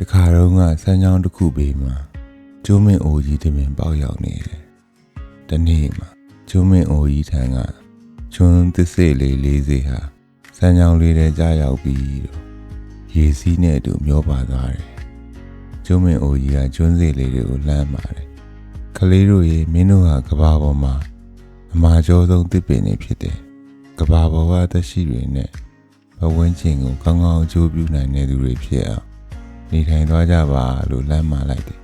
တခါတော့ကစမ်းချောင်းတစ်ခုဘေးမှာကျိုးမင်းအိုကြီးတမင်ပေါက်ရောက်နေတယ်။တနေ့မှာကျိုးမင်းအိုကြီးထံကကျွန်းသစ်စေလေးလေးစီဟာစမ်းချောင်းလေးထဲကြားရောက်ပြီးတော့ရေစီးနဲ့အတူမျောပါသွားတယ်။ကျိုးမင်းအိုကြီးကကျွန်းစေလေးတွေကိုလှမ်းပါတယ်။ကလေးတို့ရေမင်းတို့ဟာကဘာပေါ်မှာအမာကျော်ဆုံးတစ်ပင်နေဖြစ်တယ်။ကဘာပေါ်ကအသက်ရှိတွေနဲ့ဘဝင်းချင်းကိုကောင်းကောင်းအကျိုးပြုနိုင်တဲ့သူတွေဖြစ်အောင် နေထိုင်သွားကြပါလို့လမ်းမာလိုက်တယ်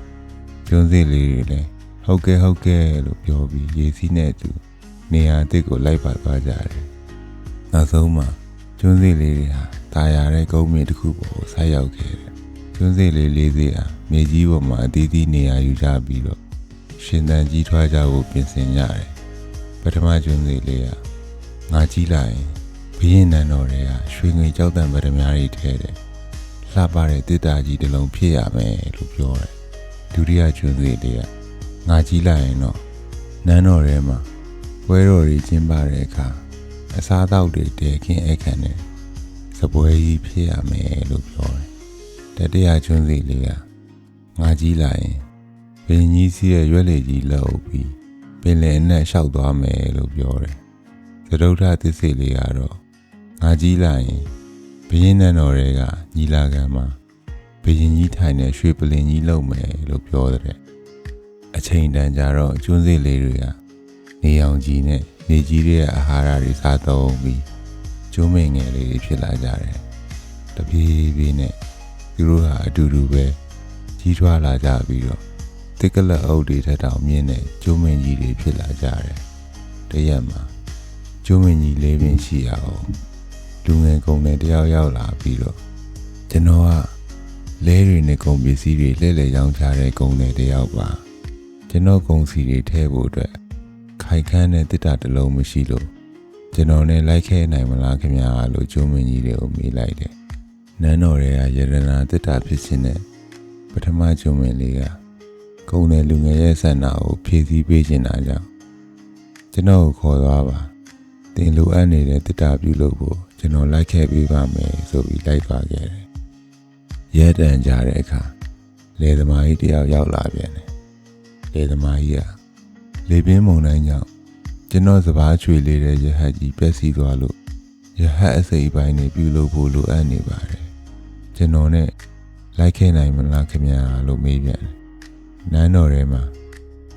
။ကျွန်းစေလေးတွေလည်းဟုတ်ကဲ့ဟုတ်ကဲ့လို့ပြောပြီးရေစီးနဲ့အတူနေရာအသစ်ကိုလိုက်ပါသွားကြတယ်။နောက်ဆုံးမှာကျွန်းစေလေးတွေဟာတာယာတဲ့ကုန်းမြေတစ်ခုပေါ်ကိုဆိုက်ရောက်ခဲ့တယ်။ကျွန်းစေလေးလေးစီဟာမြေကြီးပေါ်မှာအသီးသီးနေရာယူကြပြီးတော့ရှင်သန်ကြီးထွားကြဖို့ပြင်ဆင်ကြတယ်။ပထမကျွန်းစေလေးကငါကြီးလာရင်ဘရင်နန်းတော်တွေကရွှေငွေကြောက်တံပဒမားတွေထဲတယ်။ လှပတဲ့တစ်တာကြီးတစ်လုံးဖြစ်ရမယ်လို့ပြောတယ်။ဒုတိယကျွန်းစေလေးကငါကြီးလာရင်တော့နန်းတော်ထဲမှာပွဲတော်တွေကျင်းပတဲ့အခါအစားအသောက်တွေတည်ခင်းအခမ်းနဲ့စပွဲကြီးဖြစ်ရမယ်လို့ပြောတယ်။တတိယကျွန်းစီလေးကငါကြီးလာရင်ဘင်းကြီးစီးရဲ့ရွက်လေကြီးလှုပ်ပြီးပင်လယ်နဲ့ရှောက်သွားမယ်လို့ပြောတယ်။သဒုဋ္ဌသစ္စေလေးကတော့ငါကြီးလာရင် ဘင်းနန်းတော်တွေကညီလာခံမှာဘင်းကြီးထိုင်တဲ့ရွှေပလင်ကြီးလှုပ်မယ်လို့ပြောတယ်။အချိန်တန်ကြာတော့ကျွန်းစီလေးတွေကနေအောင်ကြီးနဲ့နေကြီးရဲ့အာဟာရတွေစားသုံးပြီးကျိုးမိန်ငယ်လေးတွေဖြစ်လာကြတယ်။တပြေးပြေးနဲ့သူတို့ဟာအတူတူပဲကြီးထွားလာကြပြီးတော့တစ်ကလက်အုပ်တွေထက်တောင်မြင့်တဲ့ကျိုးမိန်ကြီးတွေဖြစ်လာကြတယ်။တရက်မှာကျိုးမိန်ကြီးလေးပင်ရှိအောင် လူငယ်ကုံနဲ့တယောက်ရောက်လာပြီးတော့ကျွန်တော်ကလဲတွေနဲ့ကုံပစ္စည်းတွေလှည့်လည်ရောင်းချတဲ့ကုံတွေတယောက်ပါကျွန်တော်ကုံစီတွေထဲဖို့အတွက်ခိုင်ခန့်တဲ့တစ်တာတစ်လုံးမရှိလို့ကျွန်တော်နဲ့လိုက်ခဲ့နိုင်မလားခင်ဗျာလို့ကျိုးမင်းကြီးတွေကိုမေးလိုက်တယ်။နန်းတော်တွေကယရနာတစ်တာဖြစ်ခြင်းနဲ့ပထမကျိုးမင်းလေးကကုန်းတဲ့လူငယ်ရဲ့ဆန္ဒကိုဖြည့်ဆည်းပေးခြင်းတာကြောင့်ကျွန်တော်ကိုခေါ်သွားပါ။တင်လိုအပ်နေတဲ့တစ်တာပြုလုပ်ဖို့ ကျွန်တော်လိုက်ခဲ့ပေးပါမယ်ဆိုပြီးလိုက်သွားခဲ့တယ်။ရဲတန်ကြတဲ့အခါလေသမားကြီးတယောက်ရောက်လာပြန်တယ်။လေသမားကြီးကလေပြင်းမုန်တိုင်းကြောင့်ကျွန်တော်စပားချွေလေးတဲ့ရဟတ်ကြီးပျက်စီးသွားလို့ရဟတ်အစိပ်ပိုင်းနေပြုလုပ်ဖို့လိုအပ်နေပါတယ်ကျွန်တော်နဲ့လိုက်ခဲ့နိုင်မလားခင်ဗျာလို့မေးပြန်တယ်နန်းတော်ထဲမှာ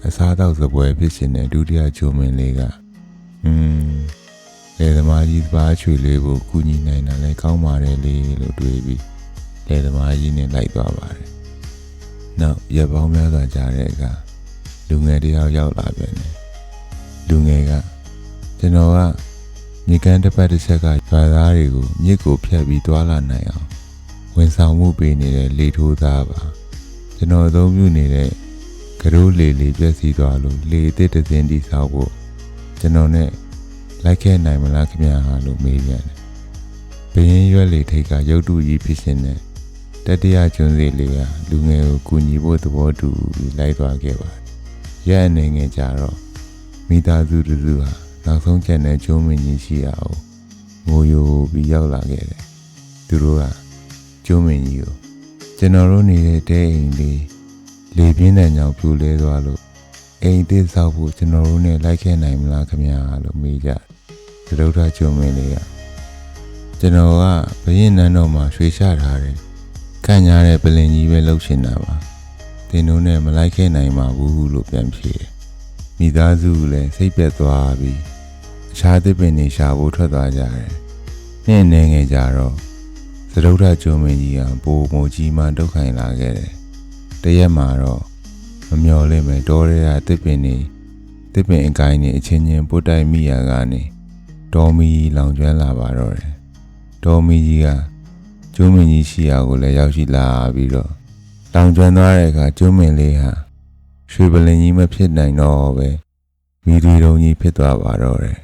အစားအသောက်စပွဲဖြစ်ရှင်တဲ့ဒုတိယချိုမင်းလေးကอืม လေသမားကြီးစပားချွေလေးကိုကူညီနိုင်တာလည်းကောင်းပါတယ်လေလို့တွေးပြီးလေသမားကြီးနဲ့လိုက်သွားပါတယ်နောက်ရပောင်းများစွာကြားတဲ့အခါလူငယ်တယောက်ရောက်လာပြန်တယ်လူငယ်ကကျွန်တော်ကမြေကမ်းတစ်ပတ်တစ်ချက်ကရွာသားတွေကိုမြစ်ကိုဖြတ်ပြီးတွာလာနိုင်အောင်ဝန်ဆောင်မှုပေးနေတဲ့လေထိုးသားပါကျွန်တော်အသုံးပြုနေတဲ့ကရိုးလေလေပြည့်စည်သွားလို့လေအစ်တစ်စင်းတိဆောက်ဖို့ကျွန်တော်နဲ့ လိုက်ခဲ့နိုင်မလားခင်ဗျာလို့မေးပြန်တယ်ဘရင်ရွက်လေထိတ်ကရုတ်တုကြီးဖြစ်ရှင်တဲ့တတိယကျွန်းစီလေးကလူငယ်ကိုကူညီဖို့သဘောတူပြီးလိုက်သွားခဲ့ပါတယ်ရက်အနေငယ်ကြတော့မိသားစုတူတူဟာနောက်ဆုံးချက်နဲ့ကျုံးမင်းကြီးရှိရအောင်ငိုယိုပြီးရောက်လာခဲ့တယ်သူတို့ကကျုံးမင်းကြီးကိုကျွန်တော်တို့နေတဲ့တဲအိမ်လေးလေပြင်းတဲ့ညောင်ပြိုလဲသွားလို့အိမ်သစ်ဆောက်ဖို့ကျွန်တော်တို့နဲ့လိုက်ခဲ့နိုင်မလားခင်ဗျာလို့မေးကြ သဒုဋ္ဌကျုံးမင်းလေးကကျွန်တော်ကဘရင်နန်းတော်မှာရွှေချထားတယ်ခံရတဲ့ပလင်ကြီးပဲလှုပ်ရှင်တာပါတင်တို့နဲ့မလိုက်ခဲ့နိုင်ပါဘူးလို့ပြန်ဖြေတယ်။မိသားစုလည်းစိတ်ပျက်သွားပြီးအခြားသစ်ပင်တွေရှာဖို့ထွက်သွားကြတယ်။နှင်းနေငယ်ကြတော့သဒုဋ္ဌကျုံမင်းကြီးကပိုမိုကြီးမှဒုက္ခိုင်လာခဲ့တယ်။တရက်မှာတော့မမျော်လင့်မဲ့တောရဲကသစ်ပင်တွေသစ်ပင်အကိုင်းတွေအချင်းချင်းပုတ်တိုက်မိရာကနေ တော်မီလောင်ကျွမ်းလာပါတော့တယ်။တော်မီကြီးကကျုံမင်းကြီးရှိရာကိုလည်းရောက်ရှိလာပြီးတော့လောင်ကျွမ်းသွားတဲ့အခါကျုံးမင်လေးဟာရွှေပလင်ကြီးမဖြစ်နိုင်တော့ပဲမိဒီတုံကြီးဖြစ်သွားပါတော့တယ်